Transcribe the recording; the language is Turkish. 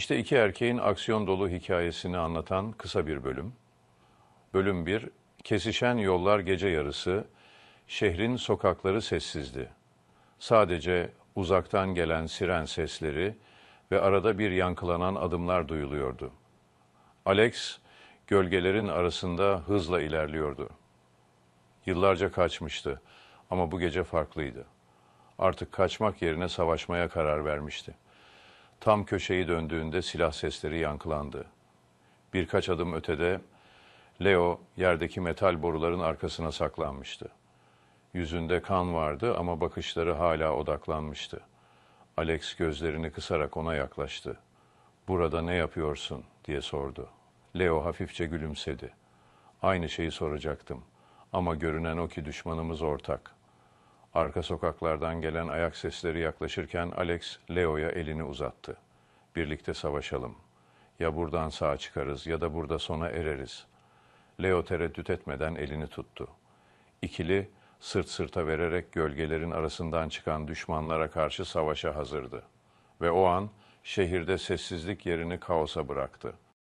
İşte iki erkeğin aksiyon dolu hikayesini anlatan kısa bir bölüm. Bölüm 1, kesişen yollar gece yarısı, şehrin sokakları sessizdi. Sadece uzaktan gelen siren sesleri ve arada bir yankılanan adımlar duyuluyordu. Alex, gölgelerin arasında hızla ilerliyordu. Yıllarca kaçmıştı ama bu gece farklıydı. Artık kaçmak yerine savaşmaya karar vermişti. Tam köşeyi döndüğünde silah sesleri yankılandı. Birkaç adım ötede Leo yerdeki metal boruların arkasına saklanmıştı. Yüzünde kan vardı ama bakışları hala odaklanmıştı. Alex gözlerini kısarak ona yaklaştı. "Burada ne yapıyorsun?" diye sordu. Leo hafifçe gülümsedi. "Aynı şeyi soracaktım ama görünen o ki düşmanımız ortak." Arka sokaklardan gelen ayak sesleri yaklaşırken Alex Leo'ya elini uzattı. Birlikte savaşalım. Ya buradan sağ çıkarız ya da burada sona ereriz. Leo tereddüt etmeden elini tuttu. İkili sırt sırta vererek gölgelerin arasından çıkan düşmanlara karşı savaşa hazırdı. Ve o an şehirde sessizlik yerini kaosa bıraktı.